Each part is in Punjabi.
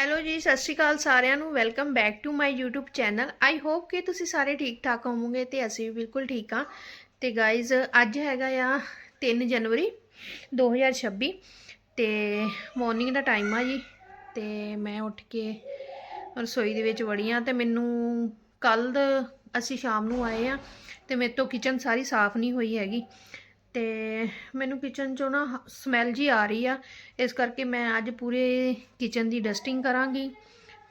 ਹੈਲੋ ਜੀ, ਸਤਿ ਸ਼੍ਰੀ ਅਕਾਲ ਸਾਰਿਆਂ ਨੂੰ, welcome back to my YouTube channel. I hope ਕਿ ਤੁਸੀਂ ਸਾਰੇ ਠੀਕ ਠਾਕ ਹੋਵੋਗੇ ਤੇ ਅਸੀਂ ਵੀ ਬਿਲਕੁਲ ਠੀਕ ਹਾਂ। ਤੇ ਗਾਇਜ਼ ਅੱਜ ਹੈਗਾ ਆ 3 ਜਨਵਰੀ 2026 ਤੇ ਮਾਰਨਿੰਗ ਦਾ ਟਾਈਮ ਆ ਜੀ। ਤੇ ਮੈਂ ਉੱਠ ਕੇ ਰਸੋਈ ਦੇ ਵਿੱਚ ਵੜੀ ਆ ਤੇ ਮੈਨੂੰ ਕੱਲ ਅਸੀਂ ਸ਼ਾਮ ਨੂੰ ਆਏ ਆ ਤੇ ਮੇਰੇ ਤੋਂ ਕਿਚਨ ਸਾਰੀ ਸਾਫ਼ ਨਹੀਂ ਹੋਈ ਹੈਗੀ। ਤੇ ਮੈਨੂੰ ਕਿਚਨ ਚੋਂ ਨਾ ਸਮੈਲ ਜੀ ਆ ਰਹੀ ਆ। ਇਸ ਕਰਕੇ ਮੈਂ ਅੱਜ ਪੂਰੇ ਕਿਚਨ ਦੀ ਡਸਟਿੰਗ ਕਰਾਂਗੀ,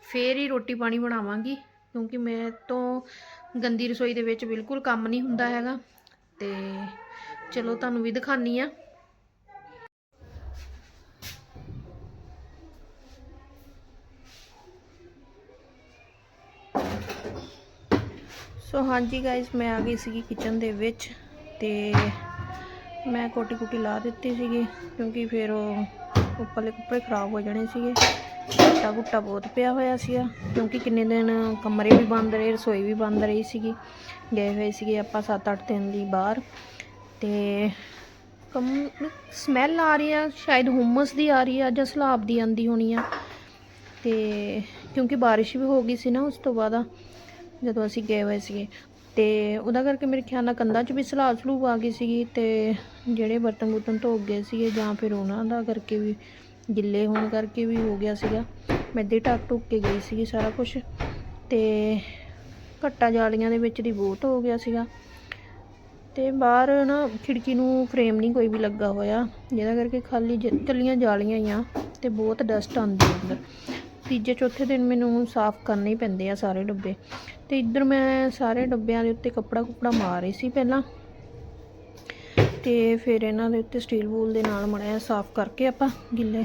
ਫੇਰ ਹੀ ਰੋਟੀ ਪਾਣੀ ਬਣਾਵਾਂਗੀ, ਕਿਉਂਕਿ ਮੈਂ ਤੋਂ ਗੰਦੀ ਰਸੋਈ ਦੇ ਵਿੱਚ ਬਿਲਕੁਲ ਕੰਮ ਨਹੀਂ ਹੁੰਦਾ ਹੈਗਾ। ਤੇ ਚਲੋ ਤੁਹਾਨੂੰ ਵੀ ਦਿਖਾਨੀ ਆ। ਸੋ ਹਾਂਜੀ ਗਾਇਸ ਮੈਂ ਆ ਗਈ ਸੀਗੀ ਕਿਚਨ ਦੇ ਵਿੱਚ ਤੇ ਮੈਂ ਕੋਟੀ ਕੁਟੀ ਲਾ ਦਿੱਤੀ ਸੀਗੀ ਕਿਉਂਕਿ ਫਿਰ ਉਹ ਉੱਪਰਲੇ ਕੱਪੜੇ ਖਰਾਬ ਹੋ ਜਾਣੇ ਸੀਗੇ। ਗੁੱਟਾ ਗੁੱਟਾ ਬਹੁਤ ਪਿਆ ਹੋਇਆ ਸੀਗਾ ਕਿਉਂਕਿ ਕਿੰਨੇ ਦਿਨ ਕਮਰੇ ਵੀ ਬੰਦ ਰਹੇ, ਰਸੋਈ ਵੀ ਬੰਦ ਰਹੀ ਸੀਗੀ। ਗਏ ਹੋਏ ਸੀਗੇ ਆਪਾਂ 7-8 ਦਿਨ ਦੀ ਬਾਹਰ ਤੇ ਕਮ ਸਮੈਲ ਆ ਰਹੀ ਆ, ਸ਼ਾਇਦ ਹੁਮਸ ਦੀ ਆ ਰਹੀ ਆ ਜਾਂ ਸਲਾਬ ਦੀ ਆਂਦੀ ਹੋਣੀ ਆ। ਤੇ ਕਿਉਂਕਿ ਬਾਰਿਸ਼ ਵੀ ਹੋ ਗਈ ਸੀ ਨਾ ਉਸ ਤੋਂ ਬਾਅਦ ਜਦੋਂ ਅਸੀਂ ਗਏ ਹੋਏ ਸੀਗੇ। ਤੇ ਉਹਦਾ ਕਰਕੇ ਮੇਰੇ ਖਿਆਲ ਨਾਲ ਕੰਧਾਂ 'ਚ ਵੀ ਸਲਾਬ ਸਲੂਬ ਆ ਗਈ ਸੀਗੀ ਤੇ ਜਿਹੜੇ ਬਰਤਨ ਬੁਰਤਨ ਧੋ ਗਏ ਸੀਗੇ ਜਾਂ ਫਿਰ ਉਹਨਾਂ ਦਾ ਕਰਕੇ ਵੀ ਗਿੱਲੇ ਹੋਣ ਕਰਕੇ ਵੀ ਹੋ ਗਿਆ ਸੀਗਾ। ਮੈਂ ਦੇ ਟੱਕ ਟੁੱਕ ਕੇ ਗਈ ਸੀਗੀ ਸਾਰਾ ਕੁਝ ਤੇ ਘੱਟਾ ਜਾਲੀਆਂ ਦੇ ਵਿੱਚ ਦੀ ਬਹੁਤ ਹੋ ਗਿਆ ਸੀਗਾ। ਤੇ ਬਾਹਰ ਨਾ ਖਿੜਕੀ ਨੂੰ ਫਰੇਮ ਨਹੀਂ ਕੋਈ ਵੀ ਲੱਗਾ ਹੋਇਆ, ਜਿਹਦਾ ਕਰਕੇ ਖਾਲੀ ਜ- ਕੱਲੀਆਂ ਜਾਲੀਆਂ ਹੀ ਆ ਤੇ ਬਹੁਤ ਡਸਟ ਆਉਂਦੀ ਹੈ ਅੰਦਰ। ਤੀਜੇ, ਚੌਥੇ ਦਿਨ ਮੈਨੂੰ ਸਾਫ਼ ਕਰਨੇ ਹੀ ਪੈਂਦੇ ਆ ਸਾਰੇ ਡੱਬੇ। ਤੇ ਇੱਧਰ ਮੈਂ ਸਾਰੇ ਡੱਬਿਆਂ ਦੇ ਉੱਤੇ ਕੱਪੜਾ ਕੁਪੜਾ ਮਾਰ ਰਹੀ ਸੀ ਪਹਿਲਾਂ। ਤੇ ਫਿਰ ਇਹਨਾਂ ਦੇ ਉੱਤੇ ਸਟੀਲ ਵੂਲ ਦੇ ਨਾਲ ਮੜਿਆ ਸਾਫ਼ ਕਰਕੇ ਆਪਾਂ ਗਿੱਲੇ।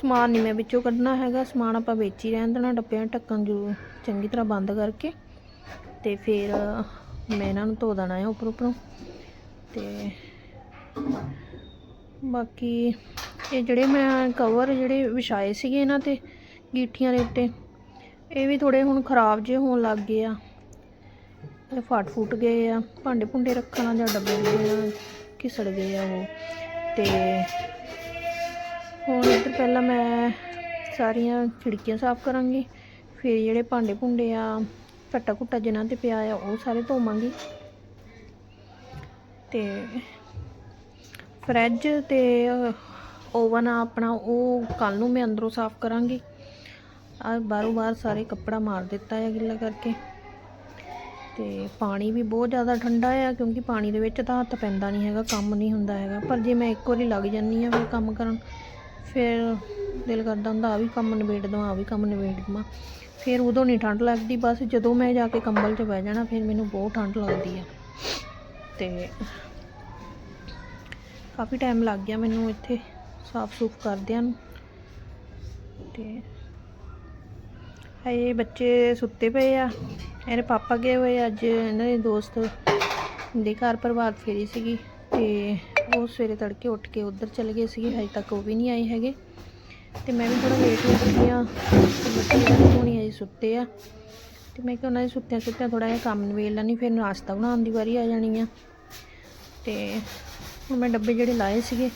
ਸਮਾਨ ਨਹੀਂ ਮੈਂ ਵਿੱਚੋਂ ਕੱਢਣਾ ਹੈਗਾ, ਸਮਾਨ ਆਪਾਂ ਵੇਚ ਹੀ ਰਹਿਣ ਦੇਣਾ ਡੱਬਿਆਂ ਢੱਕਣ ਜ਼ਰੂਰ ਚੰਗੀ ਤਰ੍ਹਾਂ ਬੰਦ ਕਰਕੇ। ਤੇ ਫਿਰ ਮੈਂ ਇਹਨਾਂ ਨੂੰ ਧੋ ਦੇਣਾ ਹੈ ਉੱਪਰ ਉੱਪਰੋਂ। ਤੇ ਬਾਕੀ ਇਹ ਜਿਹੜੇ ਮੈਂ ਕਵਰ ਜਿਹੜੇ ਵਿਛਾਏ ਸੀਗੇ ਇਹਨਾਂ ਤੇ ਗੀਠੀਆਂ ਦੇ ਉੱਤੇ। ਇਹ ਵੀ ਥੋੜੇ ਹੁਣ ਖਰਾਬ ਜਿਹੇ ਹੋਣ ਲੱਗ ਗਏ ਆ। ਇਹ ਫਟ ਫੁੱਟ ਗਏ ਆ। ਭਾਂਡੇ ਭੁੰਡੇ ਰੱਖਣਾ ਜਾਂ ਡੱਬੇ ਜਿਹੜੇ ਘਿਸੜ ਗਏ ਆ ਉਹ। ਤੇ ਹੁਣ ਇੱਧਰ ਪਹਿਲਾਂ ਮੈਂ ਸਾਰੀਆਂ ਖਿੜਕੀਆਂ ਸਾਫ਼ ਕਰਾਂਗੀ। ਫਿਰ ਜਿਹੜੇ ਭਾਂਡੇ ਭੁੰਡੇ ਆ ਘੱਟਾ ਘੁੱਟਾ ਜਿਨ੍ਹਾਂ ਤੇ ਪਿਆ ਆ, ਉਹ ਸਾਰੇ ਧੋਵਾਂਗੀ। ਤੇ ਫਰਿੱਜ ਤੇ ਓਵਨ ਆ ਆਪਣਾ, ਉਹ ਕੱਲ ਨੂੰ ਮੈਂ ਅੰਦਰੋਂ ਸਾਫ਼ ਕਰਾਂਗੀ। ਆ ਬਾਹਰੋਂ ਬਾਹਰ ਸਾਰੇ ਕੱਪੜਾ ਮਾਰ ਦਿੱਤਾ ਹੈ ਗਿੱਲਾ ਕਰਕੇ। ਤੇ ਪਾਣੀ ਵੀ ਬਹੁਤ ਜ਼ਿਆਦਾ ਠੰਡਾ ਆ, ਕਿਉਂਕਿ ਪਾਣੀ ਦੇ ਵਿੱਚ ਤਾਂ ਹੱਥ ਪੈਂਦਾ ਨਹੀਂ ਹੈਗਾ, ਕੰਮ ਨਹੀਂ ਹੁੰਦਾ ਹੈਗਾ। ਪਰ ਜੇ ਮੈਂ ਇੱਕ ਵਾਰੀ ਲੱਗ ਜਾਂਦੀ ਆ ਫਿਰ ਕੰਮ ਕਰਨ, ਫਿਰ ਦਿਲ ਕਰਦਾ ਹੁੰਦਾ ਆ ਵੀ ਕੰਮ ਨਿਬੇੜ ਦਵਾਂ ਆ ਵੀ ਕੰਮ ਨਿਬੇੜ ਦਵਾਂ। ਫਿਰ ਉਦੋਂ ਨਹੀਂ ਠੰਡ ਲੱਗਦੀ, ਬਸ ਜਦੋਂ ਮੈਂ ਜਾ ਕੇ ਕੰਬਲ 'ਚ ਬਹਿ ਜਾਣਾ, ਫਿਰ ਮੈਨੂੰ ਬਹੁਤ ਠੰਡ ਲੱਗਦੀ ਆ। ਤੇ ਕਾਫੀ ਟਾਈਮ ਲੱਗ ਗਿਆ ਮੈਨੂੰ ਇੱਥੇ ਸਾਫ਼ ਸੂਫ ਕਰਦਿਆਂ ਨੂੰ। ਤੇ ਇਹ ਬੱਚੇ ਸੁੱਤੇ ਪਏ ਆ। ਇਹਦੇ ਪਾਪਾ ਗਏ ਹੋਏ ਅੱਜ ਇਹਨਾਂ ਦੇ ਦੋਸਤ ਦੇ ਘਰ ਪ੍ਰਭਾਤ ਫੇਰੀ ਸੀਗੀ ਤੇ ਉਹ ਸਵੇਰੇ ਤੜਕੇ ਉੱਠ ਕੇ ਉੱਧਰ ਚਲੇ ਗਏ ਸੀਗੇ, ਹਜੇ ਤੱਕ ਉਹ ਵੀ ਨਹੀਂ ਆਏ ਹੈਗੇ। ਤੇ ਮੈਂ ਵੀ ਥੋੜਾ ਲੇਟ ਹੋ ਗਈ ਆ ਹੁਣੀ ਅਜੇ ਸੁੱਤੇ ਆ। ਤੇ ਮੈਂ ਕਿਹਾ ਉਹਨਾਂ ਦੇ ਸੁੱਤਿਆਂ ਸੁੱਤਿਆਂ ਥੋੜਾ ਜਿਹਾ ਕੰਮ ਨਵੇਲ ਲੈਣੀ ਫਿਰ ਨਾਸ਼ਤਾ ਬਣਾਉਣ ਦੀ ਵਾਰੀ ਆ ਜਾਣੀ ਆ। ਤੇ ਹੁਣ ਮੈਂ ਡੱਬੇ ਜਿਹੜੇ ਲਾਏ ਸੀਗੇ,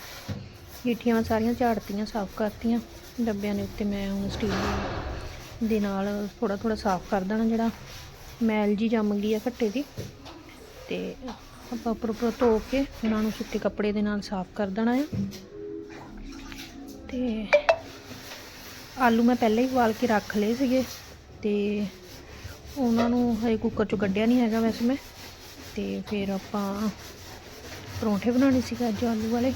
ਗੀਠੀਆਂ ਸਾਰੀਆਂ ਝਾੜਤੀਆਂ, ਸਾਫ਼ ਕਰਤੀਆਂ। ਡੱਬਿਆਂ ਦੇ ਉੱਤੇ ਮੈਂ ਹੁਣ ਸਟੀਲ ਦੇ ਨਾਲ ਥੋੜਾ ਥੋੜਾ ਸਾਫ਼ ਕਰ ਦੇਣਾ ਜਿਹੜਾ ਮੈਲ ਜੀ ਜੰਮ ਗਈ ਆ ਘੱਟੇ ਦੀ। ਤੇ ਆਪਾਂ ਉੱਪਰ ਉੱਪਰ ਧੋ ਕੇ ਉਹਨਾਂ ਨੂੰ ਸੁੱਕੇ ਕੱਪੜੇ ਦੇ ਨਾਲ ਸਾਫ਼ ਕਰ ਦੇਣਾ ਆ। ਤੇ ਆਲੂ ਮੈਂ ਪਹਿਲਾਂ ਹੀ ਉਬਾਲ ਕੇ ਰੱਖ ਲਏ ਸੀਗੇ ਤੇ ਉਹਨਾਂ ਨੂੰ ਹਜੇ ਕੁੱਕਰ ਚੋਂ ਕੱਢਿਆ ਨਹੀਂ ਹੈਗਾ ਵੈਸੇ ਮੈਂ। ਤੇ ਫਿਰ ਆਪਾਂ ਪਰੌਂਠੇ ਬਣਾਉਣੇ ਸੀਗੇ ਅੱਜ ਆਲੂ ਵਾਲੇ।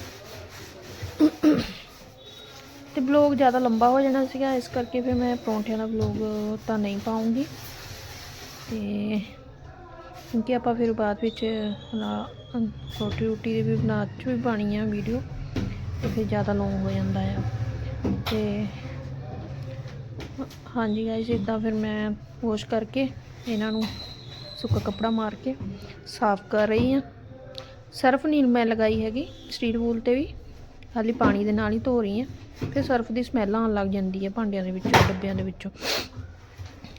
ਤੇ ਬਲੌਗ ਜ਼ਿਆਦਾ ਲੰਬਾ ਹੋ ਜਾਣਾ ਸੀਗਾ, ਇਸ ਕਰਕੇ ਫਿਰ ਮੈਂ ਪਰੌਂਠਿਆਂ ਦਾ ਬਲੌਗ ਤਾਂ ਨਹੀਂ ਪਾਉਂਗੀ। ਤੇ ਕਿਉਂਕਿ ਆਪਾਂ ਫਿਰ ਬਾਅਦ ਵਿੱਚ ਰੋਟੀ ਰੋਟੀ ਦੇ ਵੀ ਬਣਾ ਚ ਵੀ ਪਾਣੀ ਆ ਵੀਡੀਓ ਤੇ ਫਿਰ ਜ਼ਿਆਦਾ ਲੌਂਗ ਹੋ ਜਾਂਦਾ ਆ। ਤੇ ਹਾਂਜੀ ਗਾਇਸ ਇਦਾਂ ਫਿਰ ਮੈਂ ਵਾਸ਼ ਕਰਕੇ ਇਹਨਾਂ ਨੂੰ ਸੁੱਕਾ ਕੱਪੜਾ ਮਾਰ ਕੇ ਸਾਫ਼ ਕਰ ਰਹੀ ਹਾਂ ਸਰਫ ਨਹੀਂ ਮੈਂ ਲਗਾਈ ਹੈਗੀ, ਸਟੀਲ ਵੂਲ ਤੇ ਵੀ। ਖਾਲੀ ਪਾਣੀ ਦੇ ਨਾਲ ਹੀ ਧੋ ਰਹੀ ਹਾਂ। ਫਿਰ ਸਰਫ ਦੀ ਸਮੈਲ ਆਉਣ ਲੱਗ ਜਾਂਦੀ ਹੈ ਭਾਂਡਿਆਂ ਦੇ ਵਿੱਚੋਂ, ਡੱਬਿਆਂ ਦੇ ਵਿੱਚੋਂ।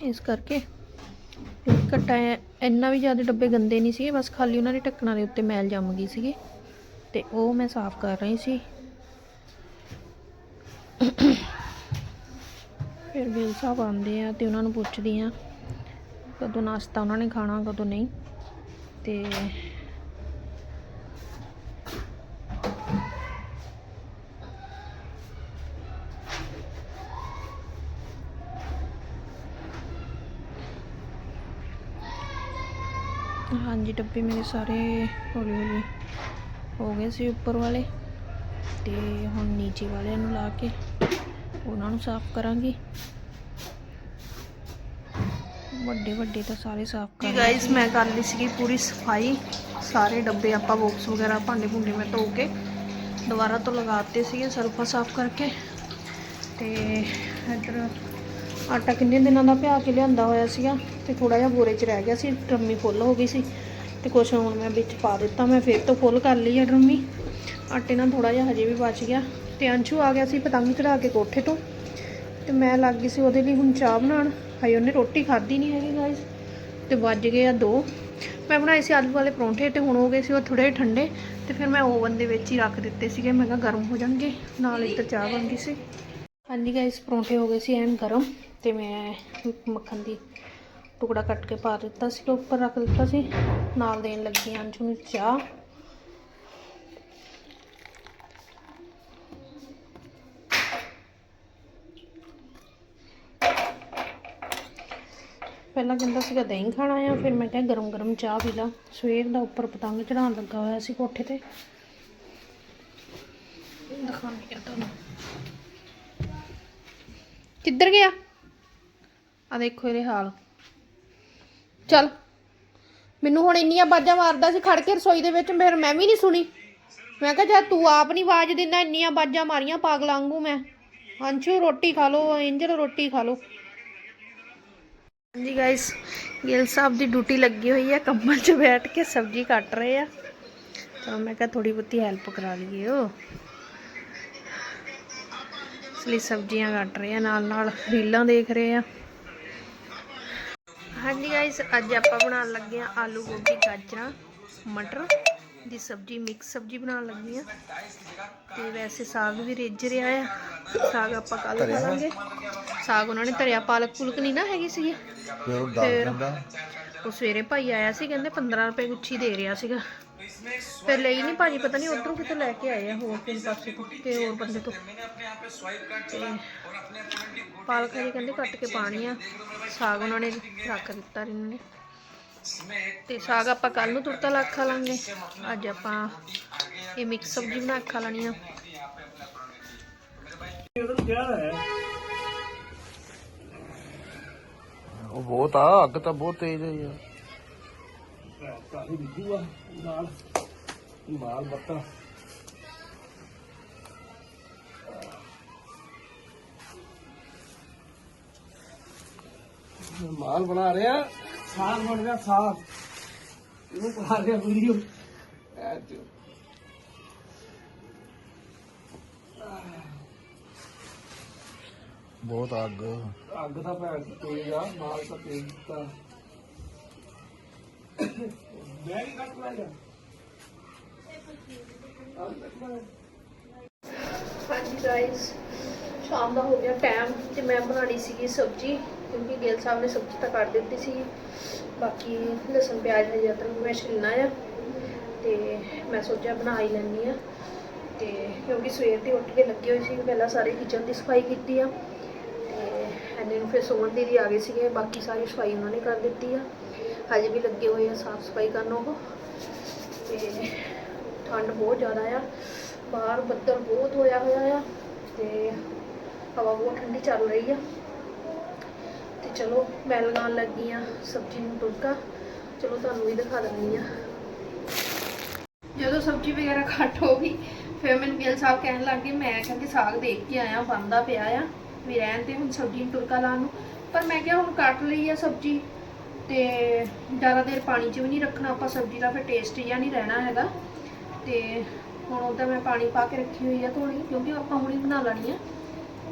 ਇਸ ਕਰਕੇ ਘਟਾ ਇੰਨਾ ਵੀ ਜ਼ਿਆਦਾ ਡੱਬੇ ਗੰਦੇ ਨਹੀਂ ਸੀਗੇ, ਬਸ ਖਾਲੀ ਉਹਨਾਂ ਦੇ ਢੱਕਣਾਂ ਦੇ ਉੱਤੇ ਮੈਲ ਜੰਮ ਗਈ ਸੀਗੀ। ਤੇ ਉਹ ਮੈਂ ਸਾਫ਼ ਕਰ ਰਹੀ ਸੀ। ਫਿਰ ਗਿਲ ਸਾਹਿਬ ਆਉਂਦੇ ਆ ਤੇ ਉਹਨਾਂ ਨੂੰ ਪੁੱਛਦੀ ਆ ਕਦੋਂ ਨਾਸ਼ਤਾ ਉਹਨਾਂ ਨੇ ਖਾਣਾ, ਕਦੋਂ ਨਹੀਂ। ਤੇ ਹਾਂਜੀ ਡੱਬੇ ਮੇਰੇ ਸਾਰੇ ਹੌਲੀ ਹੌਲੀ ਹੋ ਗਏ ਸੀ ਉੱਪਰ ਵਾਲੇ ਤੇ ਹੁਣ ਨੀਚੇ ਵਾਲਿਆਂ ਨੂੰ ਲਾ ਕੇ ਉਹਨਾਂ ਨੂੰ ਸਾਫ਼ ਕਰਾਂਗੀ। ਵੱਡੇ ਵੱਡੇ ਤਾਂ ਸਾਰੇ ਸਾਫ਼ ਕਰ ਜੀ ਗਾਇਸ ਮੈਂ ਕਰ ਲਈ ਸੀਗੀ ਪੂਰੀ ਸਫ਼ਾਈ। ਸਾਰੇ ਡੱਬੇ ਆਪਾਂ ਬਾਕਸ ਵਗੈਰਾ ਭਾਂਡੇ ਭੁੰਡੇ ਮੈਂ ਧੋ ਕੇ ਦੁਬਾਰਾ ਤੋਂ ਲਗਾਤੇ ਸੀਗੇ ਸਰਫਾ ਸਾਫ਼ ਕਰਕੇ। ਤੇ ਇੱਧਰ ਆਟਾ ਕਿੰਨੇ ਦਿਨਾਂ ਦਾ ਪਿਆ ਕੇ ਲਿਆਂਦਾ ਹੋਇਆ ਸੀਗਾ ਤੇ ਥੋੜਾ ਜਿਹਾ ਬੋਰੇ 'ਚ ਰਹਿ ਗਿਆ ਸੀ ਡਰਮੀ ਫੁੱਲ ਹੋ ਗਈ ਸੀ। ਤੇ ਕੁਛ ਹੁਣ ਮੈਂ ਵਿੱਚ ਪਾ ਦਿੱਤਾ, ਮੈਂ ਫਿਰ ਤੋਂ ਫੁੱਲ ਕਰ ਲਈ ਆ ਡਰਮੀ। ਆਟੇ ਨਾਲ ਥੋੜਾ ਜਿਹਾ ਹਜੇ ਵੀ ਬਚ ਗਿਆ। ਤੇ ਅੰਸ਼ੂ ਆ ਗਿਆ ਸੀ ਪਤੰਗ ਚੜਾ ਕੇ ਕੋਠੇ ਤੋਂ। ਤੇ ਮੈਂ ਲੱਗ ਗਈ ਸੀ ਉਹਦੇ ਲਈ ਹੁਣ ਚਾਹ ਬਣਾਉਣ। ਹਾਏ, ਉਹਨੇ ਰੋਟੀ ਖਾਧੀ ਨਹੀਂ ਹੈਗੀ ਗਾਇਸ ਤੇ ਵੱਜ ਗਏ ਆ ਦੋ। ਮੈਂ ਬਣਾਏ ਸੀ ਆਲੂ ਵਾਲੇ ਪਰੌਂਠੇ ਤੇ ਹੁਣ ਹੋ ਗਏ ਸੀ ਉਹ ਥੋੜੇ ਠੰਡੇ। ਤੇ ਫਿਰ ਮੈਂ ਓਵਨ ਦੇ ਵਿੱਚ ਹੀ ਰੱਖ ਦਿੱਤੇ ਸੀਗੇ। ਮੈਂ ਕਿਹਾ ਗਰਮ ਹੋ ਜਾਣਗੇ। ਨਾਲ ਇੱਧਰ ਚਾਹ ਬਣ ਗਈ ਸੀ। ਹਾਂਜੀ ਗਾਇਸ ਪਰੌਂਠੇ ਹੋ ਗਏ ਸੀ ਐਨ ਗਰਮ। ਤੇ ਮੈਂ ਮੱਖਣ ਦੀ ਟੁਕੜਾ ਕੱਟ ਕੇ ਪਾ ਦਿੱਤਾ ਸੀ ਉੱਪਰ ਰੱਖ ਦਿੱਤਾ ਸੀ। ਨਾਲ ਦੇਣ ਲੱਗੀ ਹਾਂ ਨੂੰ ਚਾਹ। ਪਹਿਲਾਂ ਕਹਿੰਦਾ ਸੀਗਾ ਦਹੀਂ ਖਾਣਾ ਆ, ਫਿਰ ਮੈਂ ਕਿਹਾ ਗਰਮ ਗਰਮ ਚਾਹ ਪੀ ਲਾ। ਸਵੇਰ ਦਾ ਉੱਪਰ ਪਤੰਗ ਚੜਾਉਣ ਲੱਗਾ ਹੋਇਆ ਸੀ ਕੋਠੇ ਤੇ। ਦਿਖਾਉਂਦੀ ਆ ਤੁਹਾਨੂੰ। ਕਿੱਧਰ ਗਿਆ? ਆ ਦੇਖੋ ਇਹਦੇ ਹਾਲ। ਚੱਲ। ਮੈਨੂੰ ਹੁਣ ਇੰਨੀਆਂ ਬਾਜਾਂ ਮਾਰਦਾ ਸੀ, ਖੜ ਕੇ ਰਸੋਈ ਦੇ ਵਿੱਚ, ਫਿਰ ਮੈਂ ਵੀ ਨਹੀਂ ਸੁਣੀ। ਮੈਂ ਕਿਹਾ ਜਦ ਤੂੰ ਆਪ ਨਹੀਂ ਆਵਾਜ਼ ਦਿੰਦਾ, ਇੰਨੀਆਂ ਬਾਜਾਂ ਮਾਰੀਆਂ ਪਾਗਲਾਂ ਵਾਂਗੂ ਮੈਂ। ਅੰਸ਼ੂ, ਰੋਟੀ ਖਾ ਲਓ, ਇੰਜਲ, ਰੋਟੀ ਖਾ ਲਓ। ਹਾਂਜੀ ਗਾਇਸ ਗਿਲ ਸਾਹਿਬ ਦੀ ਡਿਊਟੀ ਲੱਗੀ ਹੋਈ ਹੈ ਕੰਬਲ 'ਚ ਬੈਠ ਕੇ ਸਬਜ਼ੀ ਕੱਟ ਰਹੇ ਆ। ਤਾਂ ਮੈਂ ਕਿਹਾ ਥੋੜੀ ਬਹੁਤੀ ਹੈਲਪ ਕਰਾ ਲਈਏ ਉਹ। ਇਸ ਲਈ ਸਬਜ਼ੀਆਂ ਕੱਟ ਰਹੇ ਆ ਨਾਲ ਨਾਲ ਰੀਲਾਂ ਦੇਖ ਰਹੇ ਆ। ਹਾਂਜੀ ਗਾਇਸ ਅੱਜ ਆਪਾਂ ਬਣਾਉਣ ਲੱਗੇ ਆ ਆਲੂ ਗੋਭੀ ਗਾਜਰਾਂ ਮਟਰ ਦੀ ਸਬਜ਼ੀ ਮਿਕਸ ਸਬਜ਼ੀ ਬਣਾਉਣ ਲੱਗੇ ਆ ਤੇ ਵੈਸੇ ਸਾਗ ਵੀ ਰਿੱਝ ਰਿਹਾ ਆ। ਸਾਗ ਆਪਾਂ ਕੱਲ ਖਾ ਲਾਂਗੇ ਸਾਗ ਉਹਨਾਂ ਨੇ ਧਰਿਆ ਪਾਲਕ ਪੁਲਕ ਨਹੀਂ ਨਾ ਹੈਗੀ ਸੀ ਫਿਰ ਉਹ ਸਵੇਰੇ ਭਾਈ ਆਇਆ ਸੀ ਕਹਿੰਦੇ 15 ਰੁਪਏ ਗੁੱਛੀ ਦੇ ਰਿਹਾ ਸੀਗਾ। ਫਿਰ ਲਈ ਨਹੀਂ ਭਾਜੀ, ਪਤਾ ਨਹੀਂ ਉਧਰੋਂ ਕਿਤੇ ਲੈ ਕੇ ਆਏ ਆ ਹੋਰ, ਕਿਸ ਪਾਸੇ ਕਿ ਹੋਰ ਬੰਦੇ ਤੋਂ। ਪਾਲਕ ਹਜੇ ਕਹਿੰਦੇ ਕੱਟ ਕੇ ਪਾਣੀ ਆ, ਸਾਗ ਉਹਨਾਂ ਨੇ ਰੱਖ ਦਿੱਤਾ ਇਹਨਾਂ ਨੇ। ਤੇ ਸਾਗ ਆਪਾਂ ਕੱਲ ਨੂੰ ਤੁਰਤਾ ਲਾ ਖਾ ਲਾਂਗੇ, ਅੱਜ ਆਪਾਂ ਇਹ ਮਿਕਸ ਸਬਜ਼ੀ ਬਣਾ ਕੇ ਖਾ ਲੈਣੀ ਆ। ਉਹ ਬਹੁਤ ਆ, ਅੱਗ ਤਾਂ ਬਹੁਤ ਤੇਜ਼ ਹੈ ਯਾਰ। ਮਾਲ ਬੱਤਾ। ਮਾਲ ਬਣਾ ਰਿਹਾ। ਸਾਗ ਬਣ ਰਿਹਾ ਸਾਗ। ਇਹਨੂੰ ਬਣਾ ਰਿਹਾ ਵੀਡੀਓ। ਬਹੁਤ ਅੱਗ। ਅੱਗ ਤਾਂ ਭੈਣ ਤੇਜ਼ ਆ ਮਾਲ ਤਾਂ ਤੇਜ਼ ਤਾਂ ਮੈਂ ਹੀ ਕੱਟ ਲਾਇਆ ਹਾਂਜੀ ਗਾਇਸ ਸ਼ਾਮ ਦਾ ਹੋ ਗਿਆ ਟਾਈਮ ਤੇ ਮੈਂ ਬਣਾਣੀ ਸੀਗੀ ਸਬਜ਼ੀ, ਕਿਉਂਕਿ ਗਿੱਲ ਸਾਹਿਬ ਨੇ ਸਬਜ਼ੀ ਤਾਂ ਕੱਟ ਦਿੱਤੀ ਸੀ ਬਾਕੀ ਲਸਣ, ਪਿਆਜ਼ ਹਜੇ ਤੱਕ ਮੈਂ ਛਿਲਣਾ ਆ ਤੇ ਮੈਂ ਸੋਚਿਆ ਬਣਾ ਹੀ ਲੈਣੀ ਆ। ਤੇ ਕਿਉਂਕਿ ਸਵੇਰ ਦੀ ਉੱਠ ਕੇ ਲੱਗੀ ਹੋਈ ਸੀ, ਪਹਿਲਾਂ ਸਾਰੇ ਕਿਚਨ ਦੀ ਸਫ਼ਾਈ ਕੀਤੀ ਆ। ਤੇ ਐਨੇ ਨੂੰ ਫਿਰ ਸੋਹਣ ਦੀਦੀ ਆ ਗਏ ਸੀਗੇ, ਬਾਕੀ ਸਾਰੀ ਸਫ਼ਾਈ ਉਹਨਾਂ ਨੇ ਕਰ ਦਿੱਤੀ ਆ। ਹਜੇ ਵੀ ਲੱਗੇ ਹੋਏ ਆ ਸਾਫ਼ ਸਫ਼ਾਈ ਕਰਨ ਉਹ। ਤੇ ਠੰਡ ਬਹੁਤ ਜ਼ਿਆਦਾ ਆ। ਬਾਹਰ ਬੱਦਲ ਬਹੁਤ ਹੋਇਆ ਹੋਇਆ ਆ ਤੇ ਹਵਾ ਬਹੁਤ ਠੰਡੀ ਚੱਲ ਰਹੀ ਆ। ਤੇ ਚਲੋ ਮੈਂ ਲਗਾਉਣ ਲੱਗੀ ਆ ਸਬਜ਼ੀ ਨੂੰ ਤੁੜਕਾ। ਚਲੋ ਤੁਹਾਨੂੰ ਵੀ ਦਿਖਾ ਦਿੰਦੀ ਆ। ਜਦੋਂ ਸਬਜ਼ੀ ਵਗੈਰਾ ਕੱਟ ਹੋ ਗਈ, ਫਿਰ ਮੈਨੂੰ ਗਿਲ ਸਾਹਿਬ ਕਹਿਣ ਲੱਗੇ ਮੈਂ ਕਹਿੰਦੀ ਸਾਗ ਦੇਖ ਕੇ ਆਇਆ ਬੰਦਾ ਪਿਆ ਆ। ਵੀ ਰਹਿਣ ਤੇ ਹੁਣ ਸਬਜ਼ੀ ਨੂੰ ਤੁੜਕਾ ਲਾਉਣ ਨੂੰ। ਪਰ ਮੈਂ ਕਿਹਾ ਹੁਣ ਕੱਟ ਲਈ ਆ ਸਬਜ਼ੀ। ਤੇ ਜ਼ਿਆਦਾ ਦੇਰ ਪਾਣੀ 'ਚ ਵੀ ਨਹੀਂ ਰੱਖਣਾ, ਆਪਾਂ ਸਬਜ਼ੀ ਦਾ ਫਿਰ ਟੇਸਟ ਜਿਹਾ ਨਹੀਂ ਰਹਿਣਾ ਹੈਗਾ। ਤੇ ਹੁਣ ਉਹਦਾ ਮੈਂ ਪਾਣੀ ਪਾ ਕੇ ਰੱਖੀ ਹੋਈ ਆ ਧੋਣੀ ਕਿਉਂਕਿ ਆਪਾਂ ਹੁਣੀ ਬਣਾ ਲੈਣੀ ਆ।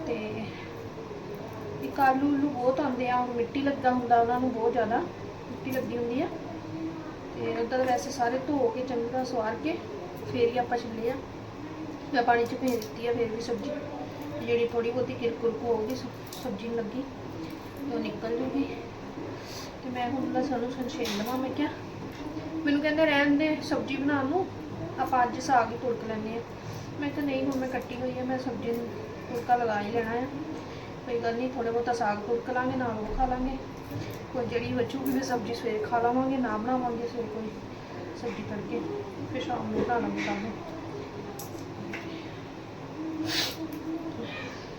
ਤੇ ਇੱਕ ਆਲੂ ਉਲੂ ਬਹੁਤ ਆਉਂਦੇ ਆ, ਹੁਣ ਮਿੱਟੀ ਲੱਗਾ ਹੁੰਦਾ ਉਹਨਾਂ ਨੂੰ ਬਹੁਤ ਜ਼ਿਆਦਾ, ਮਿੱਟੀ ਲੱਗੀ ਹੁੰਦੀ ਆ। ਤੇ ਉੱਦਾਂ ਤਾਂ ਵੈਸੇ ਸਾਰੇ ਧੋ ਕੇ ਚੰਗੀ ਤਰ੍ਹਾਂ ਸਵਾਰ ਕੇ ਫੇਰ ਹੀ ਆਪਾਂ ਛਿੱਲੇ ਆ। ਮੈਂ ਪਾਣੀ 'ਚ ਭੇਜ ਦਿੱਤੀ ਆ ਫੇਰ ਵੀ ਸਬਜ਼ੀ। ਜਿਹੜੀ ਥੋੜੀ ਬਹੁਤੀ ਕਿਰਕੁਰ ਹੋਊਗੀ ਸਬਜ਼ੀ ਨੂੰ ਲੱਗੀ। ਉਹ ਨਿਕਲ ਜੂਗੀ। ਤੇ ਮੈਂ ਹੁਣ ਲਸਣ ਨੂੰ ਛੇਲ ਲਵਾਂ ਮੈਂ ਕਿਹਾ, ਮੈਨੂੰ ਕਹਿੰਦੇ ਰਹਿਣ ਦੇ, ਸਬਜ਼ੀ ਬਣਾ ਨੂੰ ਆਪਾਂ ਅੱਜ ਸਾਗ ਹੀ ਤੁੜਕ ਲੈਂਦੇ ਆ ਮੈਂ ਕਿਹਾ, ਨਹੀਂ, ਹੁਣ ਮੈਂ ਕੱਟੀ ਹੋਈ ਹੈ, ਮੈਂ ਸਬਜ਼ੀ ਨੂੰ ਤੁੜਕਾ ਲਗਾ ਹੀ ਲੈਣਾ ਆ ਕੋਈ ਗੱਲ ਨਹੀਂ ਥੋੜਾ ਬਹੁਤਾ ਸਾਗ ਤੁੜਕ ਲਾਂਗੇ, ਨਾਲ ਉਹ ਖਾ ਲਾਂਗੇ। ਕੋਈ ਜਿਹੜੀ ਬਚੂਗੀ, ਮੈਂ ਸਬਜ਼ੀ ਸਵੇਰੇ ਖਾ ਲਾਵਾਂਗੇ, ਨਾ ਬਣਾਵਾਂਗੇ ਸਵੇਰੇ ਕੋਈ ਸਬਜ਼ੀ ਤੜਕੇ, ਫਿਰ ਸ਼ਾਮ ਨੂੰ ਬਣਾ ਲਾਂਗੇ ਕੱਲ੍ਹ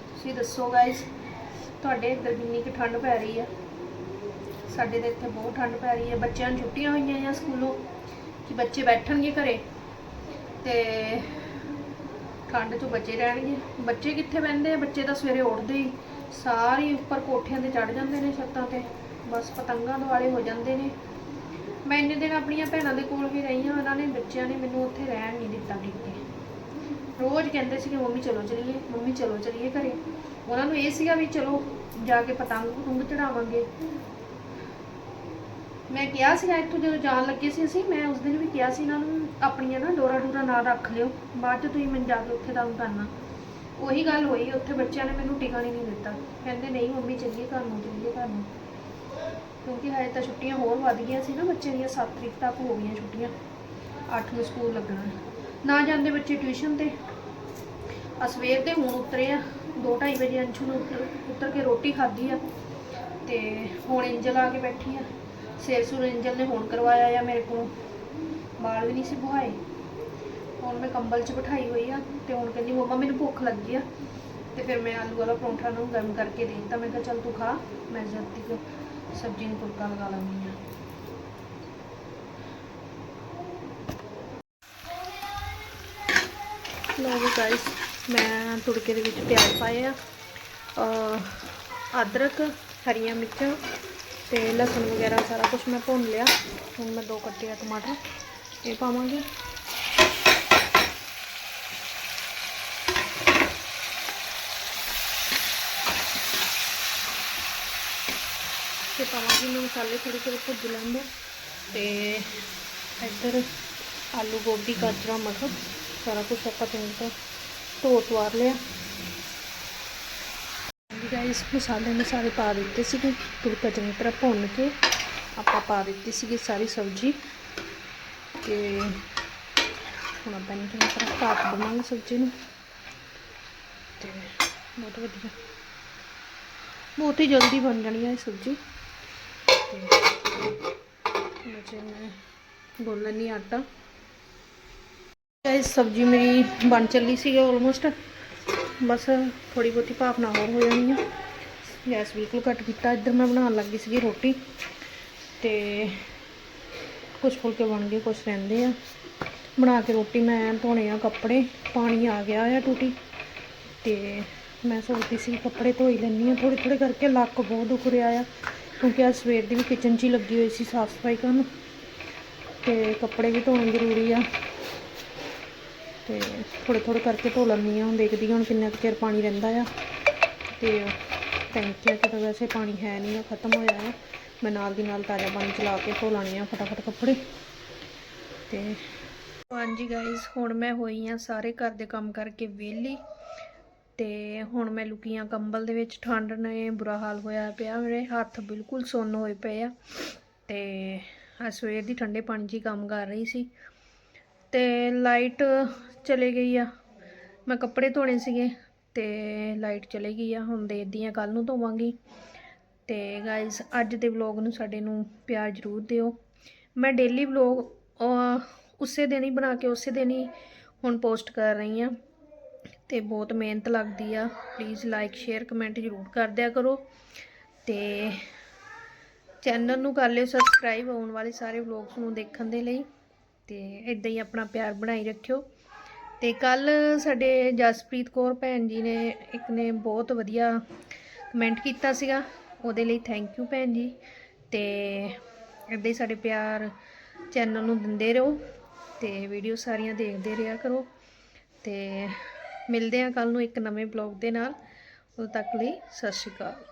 ਤੁਸੀਂ ਦੱਸੋ ਗਾਇਸ ਤੁਹਾਡੇ ਇੱਧਰ ਕਿੰਨੀ ਕੁ ਠੰਡ ਪੈ ਰਹੀ ਆ ਸਾਡੇ ਤਾਂ ਇੱਥੇ ਬਹੁਤ ਠੰਡ ਪੈ ਰਹੀ ਹੈ। ਬੱਚਿਆਂ ਨੂੰ ਛੁੱਟੀਆਂ ਹੋਈਆਂ ਆ ਸਕੂਲੋਂ ਕਿ ਬੱਚੇ ਬੈਠਣਗੇ ਘਰੇ ਤੇ ਠੰਡ 'ਚੋਂ ਬੱਚੇ ਰਹਿਣਗੇ। ਬੱਚੇ ਕਿੱਥੇ ਬਹਿੰਦੇ ਆ? ਬੱਚੇ ਤਾਂ ਸਵੇਰੇ ਉੱਠਦੇ ਹੀ ਸਾਰੇ ਉੱਪਰ ਕੋਠਿਆਂ ਤੇ ਚੜ ਜਾਂਦੇ ਨੇ ਛੱਤਾਂ ਤੇ। ਬਸ ਪਤੰਗਾਂ ਦੁਆਲੇ ਹੋ ਜਾਂਦੇ ਨੇ। ਮੈਂ ਇੰਨੇ ਦਿਨ ਆਪਣੀਆਂ ਭੈਣਾਂ ਦੇ ਕੋਲ ਵੀ ਰਹੀ ਹਾਂ। ਉਹਨਾਂ ਨੇ ਬੱਚਿਆਂ ਨੇ ਮੈਨੂੰ ਉੱਥੇ ਰਹਿਣ ਨਹੀਂ ਦਿੱਤਾ ਟਿੱਕੇ ਰੋਜ਼ ਕਹਿੰਦੇ ਸੀ ਕਿ ਮੰਮੀ ਚਲੋ ਚਲੀਏ, ਮੰਮੀ ਚਲੋ ਚਲੀਏ ਘਰੇ। ਉਹਨਾਂ ਨੂੰ ਇਹ ਸੀਗਾ ਵੀ ਚਲੋ ਜਾ ਕੇ ਪਤੰਗ ਪਤੰਗ ਚੜਾਵਾਂਗੇ ਮੈਂ ਕਿਹਾ ਸੀ ਇੱਥੋਂ ਜਦੋਂ ਜਾਣ ਲੱਗੇ ਸੀ ਅਸੀਂ, ਮੈਂ ਉਸ ਦਿਨ ਵੀ ਕਿਹਾ ਸੀ ਇਹਨਾਂ ਨੂੰ, ਆਪਣੀਆਂ ਨਾ ਡੋਰਾ ਡੂਰਾ ਨਾਲ ਰੱਖ ਲਿਓ, ਬਾਅਦ ਚ ਤੁਸੀਂ ਮੈਨੂੰ ਜਾ ਕੇ ਉੱਥੇ ਤੰਗ ਕਰਨਾ। ਉਹੀ ਗੱਲ ਹੋਈ, ਉੱਥੇ ਬੱਚਿਆਂ ਨੇ ਮੈਨੂੰ ਟਿਕਾ ਨਹੀਂ ਦਿੱਤਾ। ਕਹਿੰਦੇ, ਨਹੀਂ ਮੰਮੀ ਚੱਲੀਏ ਘਰ ਨੂੰ ਚੱਲੀਏ ਘਰ ਨੂੰ। ਕਿਉਂਕਿ ਹਜੇ ਤਾਂ ਛੁੱਟੀਆਂ ਹੋਰ ਵੱਧ ਗਈਆਂ ਸੀ ਨਾ ਬੱਚੇ ਦੀਆਂ 7 ਤਰੀਕ ਤੱਕ ਹੋ ਗਈਆਂ ਛੁੱਟੀਆਂ। 8 ਨੂੰ ਸਕੂਲ ਲੱਗਣਾ। ਨਾ ਜਾਂਦੇ ਬੱਚੇ ਟਿਊਸ਼ਨ ਤੇ। ਆ ਸਵੇਰ ਦੇ ਹੁਣ ਉਤਰੇ ਆ 2:30 ਵਜੇ ਅੰਸ਼ੂ ਨੂੰ ਉੱਤਰ ਉੱਤਰ ਕੇ ਰੋਟੀ ਖਾਧੀ ਆ ਤੇ ਹੁਣ ਇੰਜਲ ਆ ਕੇ ਬੈਠੀ ਆ। ਸਿਰ ਸੁਰ ਇੰਜਲ ਨੇ ਹੁਣ ਕਰਵਾਇਆ ਆ ਮੇਰੇ ਕੋਲ। ਵਾਲ ਵੀ ਨਹੀਂ ਸੀ ਬੁਹਾਏ ਹੁਣ ਮੈਂ ਕੰਬਲ 'ਚ ਬਿਠਾਈ ਹੋਈ ਆ ਤੇ ਹੁਣ ਕਹਿੰਦੀ, ਮੰਮਾ, ਮੈਨੂੰ ਭੁੱਖ ਲੱਗੀ ਆ। ਤੇ ਫਿਰ ਮੈਂ ਆਲੂ ਵਾਲਾ ਪਰੌਂਠਾ ਨੂੰ ਗਰਮ ਕਰਕੇ ਦੇ ਦਿੱਤਾ। ਮੈਂ ਕਿਹਾ, ਚੱਲ ਤੂੰ ਖਾ, ਮੈਂ ਜਦ ਤੱਕ ਸਬਜ਼ੀ ਨੂੰ ਫੁਲਕਾ ਲਗਾ ਲਾਂਗੀ ਆ। ਲਓ ਜੀ ਗਾਇਸ ਮੈਂ ਤੁੜਕੇ ਦੇ ਵਿੱਚ ਪਿਆਜ਼ ਪਾਏ ਆ। ਅਦਰਕ, ਹਰੀਆਂ ਮਿਰਚਾਂ ਤੇ ਲਸਣ ਵਗੈਰਾ ਸਾਰਾ ਕੁਝ ਮੈਂ ਭੁੰਨ ਲਿਆ। ਹੁਣ ਮੈਂ ਦੋ ਕੱਟੇ ਆ ਟਮਾਟਰ। ਇਹ ਪਾਵਾਂਗੇ। ਤੇ ਪਾਵਾਂਗੀ ਮੈਂ ਮਸਾਲੇ ਥੋੜੇ ਥੋੜੇ ਭੁੱਜ ਲੈਂਦੇ ਤੇ ਇੱਧਰ ਆਲੂ ਗੋਭੀ, ਗਾਜਰਾਂ, ਮਟਰ ਸਾਰਾ ਕੁਝ ਆਪਾਂ ਚੰਗੀ ਤਰ੍ਹਾਂ ਧੋ ਤਵਾਰ ਲਿਆ। ਗਾਇਸ ਮਸਾਲੇ ਨੇ ਸਾਰੇ ਪਾ ਦਿੱਤੇ ਸੀਗੇ ਤੁੜਕਾ ਚੰਗੀ ਤਰ੍ਹਾਂ ਭੁੰਨ ਕੇ ਆਪਾਂ ਪਾ ਦਿੱਤੀ ਸੀਗੀ ਸਾਰੀ ਸਬਜ਼ੀ ਤੇ ਹੁਣ ਆਪਾਂ ਇਹਨੂੰ ਚੰਗੀ ਤਰ੍ਹਾਂ ਕਾਟ ਦੇਵਾਂਗੇ ਸਬਜ਼ੀ ਨੂੰ। ਤੇ ਬਹੁਤ ਵਧੀਆ, ਬਹੁਤ ਹੀ ਜਲਦੀ ਬਣ ਜਾਣੀ ਹੈ ਇਹ ਸਬਜ਼ੀ। ਤੇ ਬੱਚੇ ਮੈਂ ਗੁੰਨ ਲੈਂਦੀ ਆਟਾ। ਇਹ ਸਬਜ਼ੀ ਮੇਰੀ ਬਣ ਚੱਲੀ ਸੀਗੀ ਆਲਮੋਸਟ ਬਸ ਥੋੜੀ ਬਹੁਤੀ ਭਾਫਨਾ ਹੋਰ ਹੋ ਜਾਣੀ ਆ। ਗੈਸ ਬਿਲਕੁਲ ਘੱਟ ਕੀਤਾ। ਇੱਧਰ ਮੈਂ ਬਣਾਉਣ ਲੱਗੀ ਸੀਗੀ ਰੋਟੀ ਤੇ ਕੁਝ ਫੁਲਕੇ ਬਣ ਗਏ ਕੁਝ ਰਹਿੰਦੇ ਆ। ਬਣਾ ਕੇ ਰੋਟੀ ਮੈਂ ਧੋਣੇ ਆ ਕੱਪੜੇ। ਪਾਣੀ ਆ ਗਿਆ ਆ ਟੂਟੀ ਤੇ ਮੈਂ ਸੋਚਦੀ ਸੀ ਕੱਪੜੇ ਧੋਈ ਹੀ ਲੈਂਦੀ ਆ ਥੋੜੇ ਥੋੜੇ ਕਰਕੇ ਲੱਕ ਬਹੁਤ ਦੁਖ ਰਿਹਾ ਆ, ਕਿਉਂਕਿ ਅੱਜ ਸਵੇਰ ਦੀ ਵੀ ਕਿਚਨ 'ਚ ਹੀ ਲੱਗੀ ਹੋਈ ਸੀ ਸਾਫ਼ ਸਫ਼ਾਈ ਕਰਨ। ਤੇ ਕੱਪੜੇ ਵੀ ਧੋਣੇ ਜ਼ਰੂਰੀ ਆ। ਤੇ ਥੋੜੇ ਥੋੜੇ ਕਰਕੇ ਧੋ ਲੈਂਦੀ ਹਾਂ। ਹੁਣ ਦੇਖਦੀ ਹਾਂ ਹੁਣ ਕਿੰਨਾ ਕੁ ਚਿਰ ਪਾਣੀ ਰਹਿੰਦਾ ਆ। ਤੇ ਟੈਂਕੀਆਂ 'ਚ ਤਾਂ ਵੈਸੇ ਪਾਣੀ ਹੈ ਨਹੀਂ ਆ, ਖਤਮ ਹੋਇਆ ਆ। ਮੈਂ ਨਾਲ ਦੀ ਨਾਲ ਤਾਜ਼ਾ ਪਾਣੀ ਚਲਾ ਕੇ ਧੋ ਲਾਣੀ ਆ ਫਟਾਫਟ ਕੱਪੜੇ। ਤੇ ਹਾਂਜੀ ਗਾਇਸ ਹੁਣ ਮੈਂ ਹੋਈ ਆ ਸਾਰੇ ਘਰ ਦੇ ਕੰਮ ਕਰਕੇ ਵਿਹਲੀ। ਤੇ ਹੁਣ ਮੈਂ ਲੁਕੀ ਆ ਕੰਬਲ ਦੇ ਵਿੱਚ। ਠੰਡ ਨੇ ਬੁਰਾ ਹਾਲ ਹੋਇਆ ਪਿਆ ਮੇਰੇ। ਹੱਥ ਬਿਲਕੁਲ ਸੁੰਨ ਹੋਏ ਪਏ ਆ। ਤੇ ਆ ਸਵੇਰ ਦੀ ਠੰਡੇ ਪਾਣੀ 'ਚ ਹੀ ਕੰਮ ਕਰ ਰਹੀ ਸੀ। ਤੇ ਲਾਈਟ ਚਲੇ ਗਈ ਆ। ਮੈਂ ਕੱਪੜੇ ਧੋਣੇ ਸੀਗੇ ਤੇ ਲਾਈਟ ਚਲੇ ਗਈ ਆ। ਹੁਣ ਦੇਖਦੀ ਆ ਕੱਲ ਨੂੰ ਧੋਵਾਂਗੀ। ਤੇ ਗਾਇਸ ਅੱਜ ਦੇ ਵਲੌਗ ਨੂੰ ਸਾਡੇ ਨੂੰ ਪਿਆਰ ਜ਼ਰੂਰ ਦਿਓ। ਮੈਂ ਡੇਲੀ ਵਲੌਗ ਉਸੇ ਦਿਨ ਹੀ ਬਣਾ ਕੇ ਉਸੇ ਦਿਨ ਹੀ ਹੁਣ ਪੋਸਟ ਕਰ ਰਹੀ ਆ। ਤੇ ਬਹੁਤ ਮਿਹਨਤ ਲੱਗਦੀ ਆ। ਪਲੀਜ਼ ਲਾਈਕ ਸ਼ੇਅਰ ਕਮੈਂਟ ਜ਼ਰੂਰ ਕਰ ਦਿਆ ਕਰੋ। ਤੇ ਚੈਨਲ ਨੂੰ ਕਰ ਲਿਓ ਸਬਸਕ੍ਰਾਈਬ ਆਉਣ ਵਾਲੇ ਸਾਰੇ ਵਲੌਗਸ ਨੂੰ ਦੇਖਣ ਦੇ ਲਈ। ਤੇ ਇਦਾਂ ਹੀ ਆਪਣਾ ਪਿਆਰ ਬਣਾਈ ਰੱਖਿਓ। ਤੇ ਕੱਲ ਸਾਡੇ ਜਸਪ੍ਰੀਤ ਕੌਰ ਭੈਣ ਜੀ ਨੇ ਇੱਕ ਨੇ ਬਹੁਤ ਵਧੀਆ ਕਮੈਂਟ ਕੀਤਾ ਸੀਗਾ, ਉਹਦੇ ਲਈ ਥੈਂਕ ਯੂ ਭੈਣ ਜੀ। ਤੇ ਇਦਾਂ ਹੀ ਸਾਡੇ ਪਿਆਰ ਚੈਨਲ ਨੂੰ ਦਿੰਦੇ ਰਹੋ ਤੇ ਵੀਡੀਓ ਸਾਰੀਆਂ ਦੇਖਦੇ ਰਿਹਾ ਕਰੋ। ਤੇ ਮਿਲਦੇ ਹਾਂ ਕੱਲ ਨੂੰ ਇੱਕ ਨਵੇਂ ਬਲੌਗ ਦੇ ਨਾਲ। ਉਦੋਂ ਤੱਕ ਲਈ ਸਤਿ ਸ਼੍ਰੀ ਅਕਾਲ।